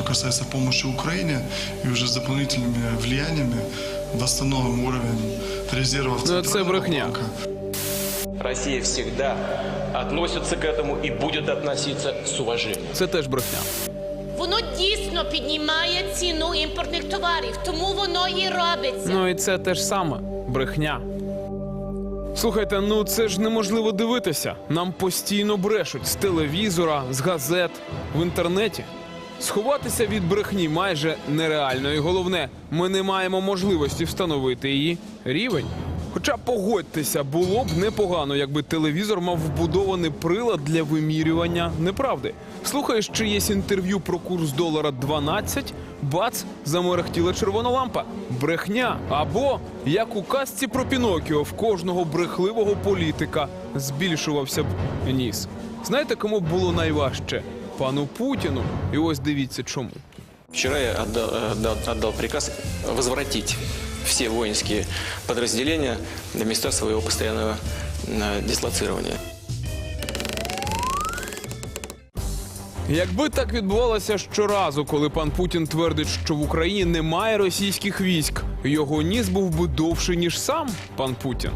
что касается помощи Украине, и уже с дополнительными влияниями восстановим уровень резервов Ну, это Центрального брехня. банка. Россия всегда относится к этому и будет относиться с уважением. Це теж брехня. Воно дійсно піднімає ціну імпортних товарів, тому воно і робиться. Ну і це те ж саме брехня. Слухайте, ну це ж неможливо дивитися. Нам постійно брешуть з телевізора, з газет, в інтернеті. Сховатися від брехні майже нереально. І головне, ми не маємо можливості встановити її рівень. Хоча погодьтеся, було б непогано, якби телевізор мав вбудований прилад для вимірювання неправди. Слухаєш чиєсь інтерв'ю про курс долара 12, бац, замерехтіла червона лампа. Брехня. Або як у казці про Пінокіо, в кожного брехливого політика збільшувався б ніс. Знаєте, кому було найважче? Пану Путіну. І ось дивіться чому. Вчера я отдал, э, приказ возвратить все воинские подразделения на места своего постоянного э, дислоцирования. Якби так відбувалося щоразу, коли пан Путін твердить, що в Україні немає російських військ, його ніс був би довший, ніж сам пан Путін.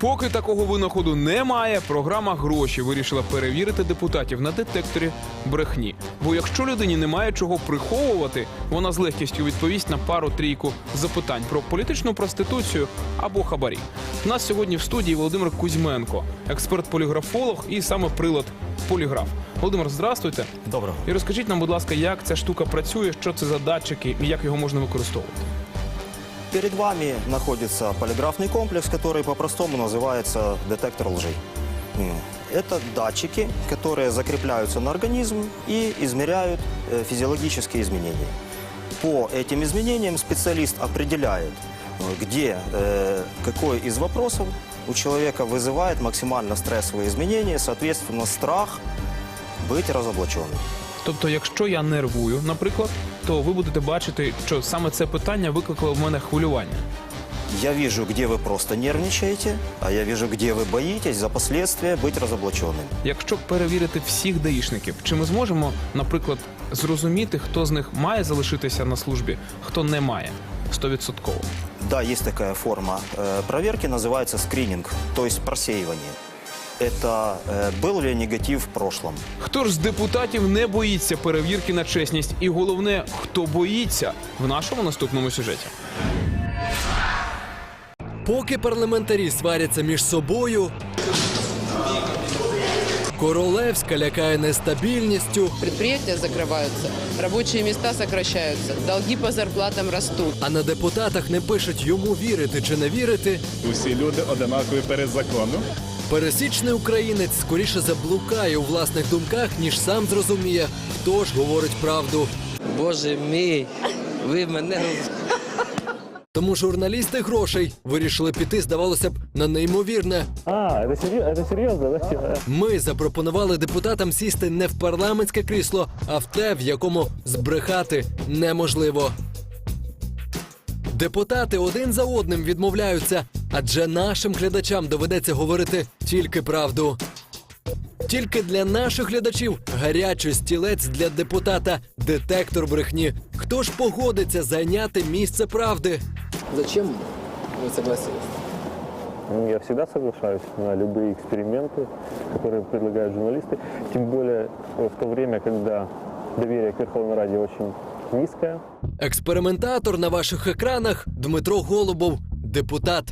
Поки такого винаходу немає, програма гроші вирішила перевірити депутатів на детекторі брехні. Бо якщо людині немає чого приховувати, вона з легкістю відповість на пару-трійку запитань про політичну проституцію або хабарі. У нас сьогодні в студії Володимир Кузьменко, експерт-поліграфолог і саме прилад поліграф. Володимир, здравствуйте. Доброго. І розкажіть нам, будь ласка, як ця штука працює, що це за датчики і як його можна використовувати. Перед вами находится полиграфный комплекс, который по-простому называется детектор лжи. М. Это датчики, которые закрепляются на организм и измеряют э, физиологические изменения. По этим изменениям специалист определяет, э, где э, какой из вопросов у человека вызывает максимально стрессовые изменения, соответственно, страх быть разоблаченным. Тобто, якщо я нервую, наприклад, то ви будете бачити, що саме це питання викликало в мене хвилювання. Я вижу, где вы просто нервничаете, а я вижу, где вы боитесь за последствия быть разоблаченным. Якщо перевірити всіх даїшників, чи ми зможемо, наприклад, зрозуміти, хто з них має залишитися на службі, хто не має стовідсотково. Да, есть такая форма э, проверки, называется скрининг, то есть просеивание. Это э, был ли негатив в прошлом? Хто ж з депутатів не боїться перевірки на чесність? І головне, хто боїться в нашому наступному сюжеті. Поки парламентарі сваряться між собою. Королевська лякає нестабільністю, Предприятия закрываются, рабочие места сокращаются, долги по зарплатам растут. а на депутатах не пишуть йому вірити чи не вірити. Усі люди одинакові перед законом. Пересічний українець скоріше заблукає у власних думках, ніж сам зрозуміє, хто ж говорить правду. Боже мій, ви мене Тому журналісти грошей вирішили піти, здавалося б, на неймовірне. А, це серйозно? Ми запропонували депутатам сісти не в парламентське крісло, а в те, в якому збрехати неможливо. Депутати один за одним відмовляються, адже нашим глядачам доведеться говорити тільки правду. Тільки для наших глядачів гарячий стілець для депутата детектор брехні. Хто ж погодиться зайняти місце правди? Зачем ви согласились? Ну, Я всегда соглашаюсь на любые эксперименты, которые предлагают журналисты. Тем более э, в то время, когда доверие к Верховной Раде очень низкое. Експериментатор на ваших екранах Дмитро Голубов, депутат.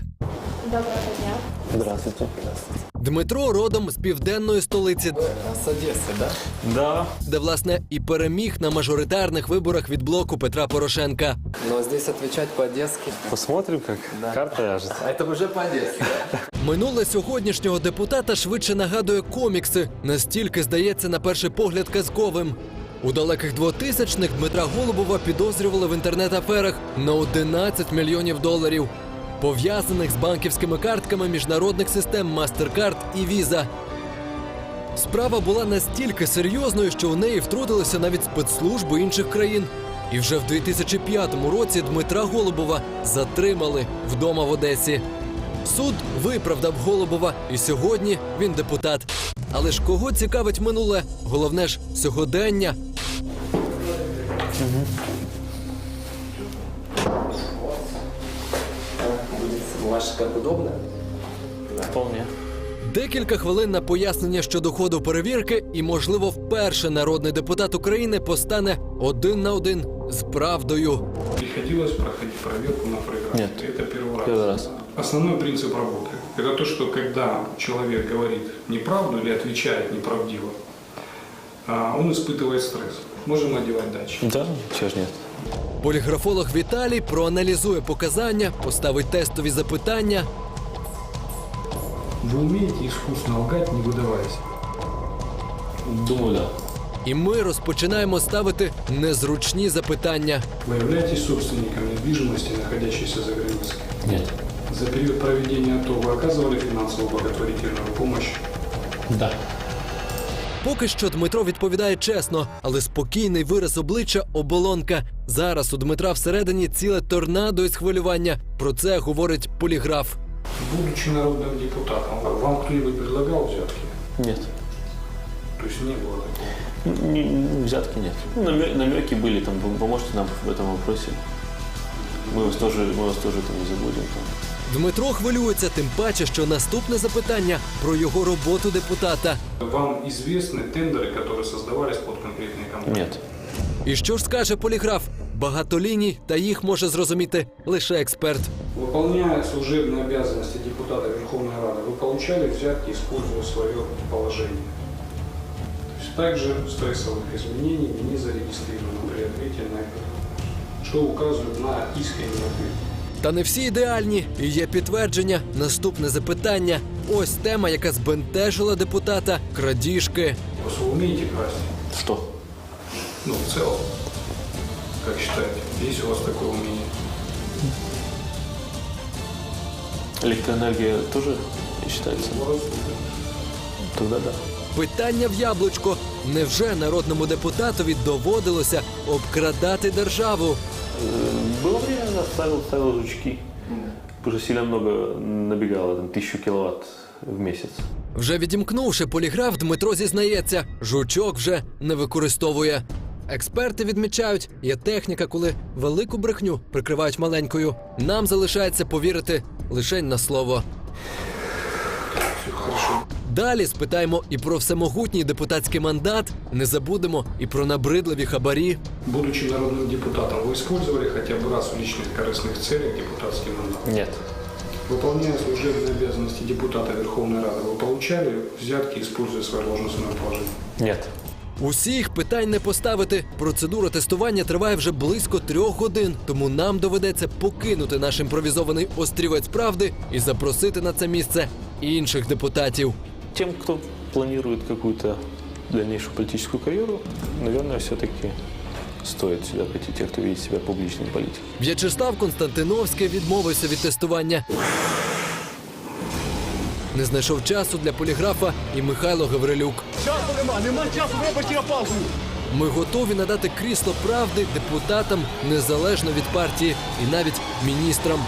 Здравствуйте. Дмитро родом з південної столиці, З Одеси, да? Да. де власне і переміг на мажоритарних виборах від блоку Петра Порошенка. Но здесь отвечать по-одесски. Посмотрим, как карта ляжет. А это уже по-одесски, да? Минуле сьогоднішнього депутата швидше нагадує комікси, настільки здається на перший погляд казковим. У далеких 2000-х Дмитра Голубова підозрювали в інтернет-аферах на 11 мільйонів доларів, пов'язаних з банківськими картками міжнародних систем MasterCard і Visa. Справа була настільки серйозною, що у неї втрутилися навіть спецслужби інших країн. І вже в 2005 році Дмитра Голубова затримали вдома в Одесі. Суд виправдав Голубова, і сьогодні він депутат. Але ж кого цікавить минуле? Головне ж сьогодення. Будет ваш как удобно? Вполне. Декілька хвилин на пояснення щодо ходу перевірки, і, можливо, вперше народний депутат України постане один на один з правдою. Приходилось проходить проверку на проигравших. Нет. Это первый раз. Первый раз. Основной принцип работы – это то, что когда человек говорит неправду или отвечает неправдиво, а, он испытывает стресс. Можем одевать датчик. Да, чего ж нет. Поліграфолог Віталій проаналізує показання, поставить тестові запитання. Вы умеете искусно лгать, не выдаваясь? Думаю, да. І ми розпочинаємо ставити незручні запитання. Вы являетесь собственником недвижимости, находящейся за границей? Нет. За период проведения АТО вы оказывали финансовую благотворительную помощь? Да. Поки що Дмитро відповідає чесно, але спокійний вираз обличчя оболонка. Зараз у Дмитра всередині ціле торнадо із хвилювання. Про це говорить поліграф. Будучи народным депутатом, вам кто-нибудь предлагал взятки? Нет. То есть не было такого? Не- не- взятки нет. Ну, намё- намеки были, там, вы поможете нам в этом вопросе. Мы вас тоже, мы вас тоже там не забудем. Там. Дмитро хвилюється, тим паче, що наступне запитання про його роботу депутата. Вам известны тендеры, которые создавались под конкретные компании? Нет. І що ж скаже поліграф? Багато ліній, та їх може зрозуміти лише експерт. Выполняя служебные обязанности депутата Верховной Рады, вы получали взятки, используя свое положение. То есть также стрессовых изменений не зарегистрировано при ответе на это, что указывает на искренний ответ. Та не всі ідеальні, і є підтвердження. Наступне запитання. Ось тема, яка збентежила депутата крадіжки. Просто вы умеете красть? Что? Ну, в целом, как считаете, есть у вас такое умение? Электроэнергия тоже считается? Тогда да. Питання в яблучко. Невже народному депутатові доводилося обкрадати державу? Э, Было время, да, ставил, ставил жучки. Уже сильно много набегало, там, тысячу киловатт в месяц. Вже відімкнувши поліграф, Дмитро зізнається, жучок вже не використовує. Експерти відмічають, є техніка, коли велику брехню прикривають маленькою. Нам залишається повірити лише на слово. Далі спитаємо і про всемогутній депутатський мандат. Не забудемо і про набридливі хабарі. Будучи народным депутатом, вы использовали хотя бы раз в личных корыстных целях депутатский мандат? Нет. Выполняя служебные обязанности депутата Верховной Рады, вы получали взятки, используя свое должностное положение? Нет. Усіх питань не поставити. Процедура тестування триває вже близько трьох годин, тому нам доведеться покинути наш імпровізований острівець правди і запросити на це місце інших депутатів. Тем, кто планирует какую-то дальнейшую политическую карьеру, наверное, все-таки стоит сюда прийти те, кто видит себя публичным политиком. В'ячеслав Константиновський відмовився від тестування. Не знайшов часу для поліграфа і Михайло Гаврилюк. Часу нема, нема часу, вибачте, я паузу. Ми готові надати крісло правди депутатам незалежно від партії і навіть міністрам.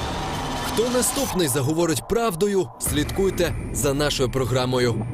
Хто наступний заговорить правдою? Слідкуйте за нашою програмою.